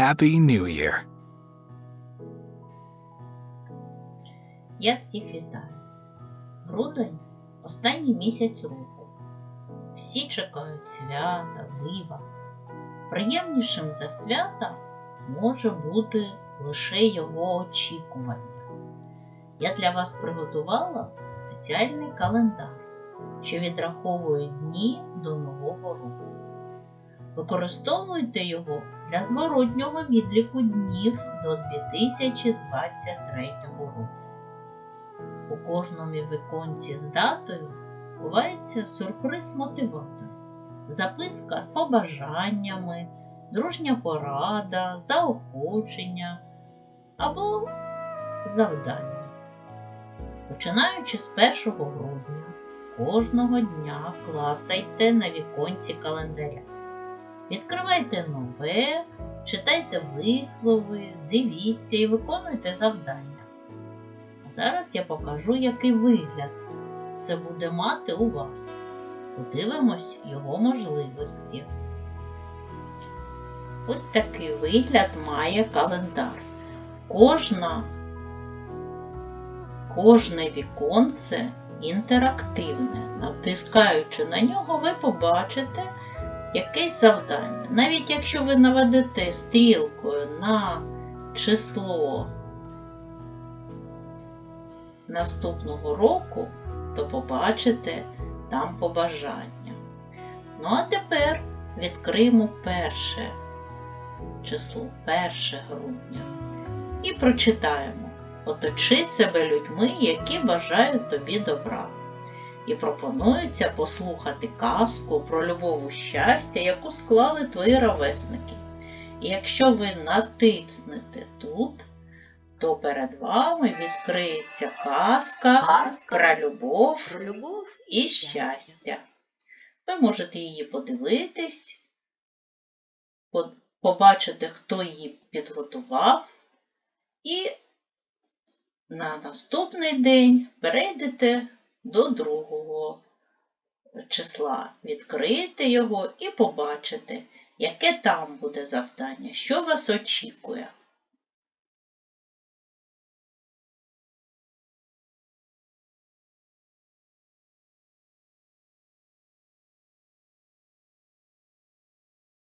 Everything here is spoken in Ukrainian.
Happy New Year. Я всіх вітаю. Грудень останній місяць року. Всі чекають свята, дива. Приємнішим за свята може бути лише його очікування. Я для вас приготувала спеціальний календар, що відраховує дні до Нового року. Використовуйте його для зворотнього відліку днів до 2023 року. У кожному віконці з датою ховається сюрприз-мотиватор, записка з побажаннями, дружня порада, заохочення або завдання. Починаючи з 1 грудня, кожного дня клацайте на віконці календаря. Відкривайте нове, читайте вислови, дивіться і виконуйте завдання. Зараз я покажу, який вигляд це буде мати у вас. Подивимось його можливості. Ось такий вигляд має календар. Кожна, кожне віконце інтерактивне. Натискаючи на нього, ви побачите якесь завдання. Навіть якщо ви наведете стрілкою на число наступного року, то побачите там побажання. Ну а тепер відкриємо перше число, 1 грудня. І прочитаємо. Оточи себе людьми, які бажають тобі добра. І пропонується послухати казку про любов у щастя, яку склали твої ровесники. І якщо ви натиснете тут, то перед вами відкриється казка Казка про любов про любов і щастя. Ви можете її подивитись, побачити, хто її підготував, і на наступний день перейдете до другого числа, відкрити його і побачите, яке там буде завдання, що вас очікує.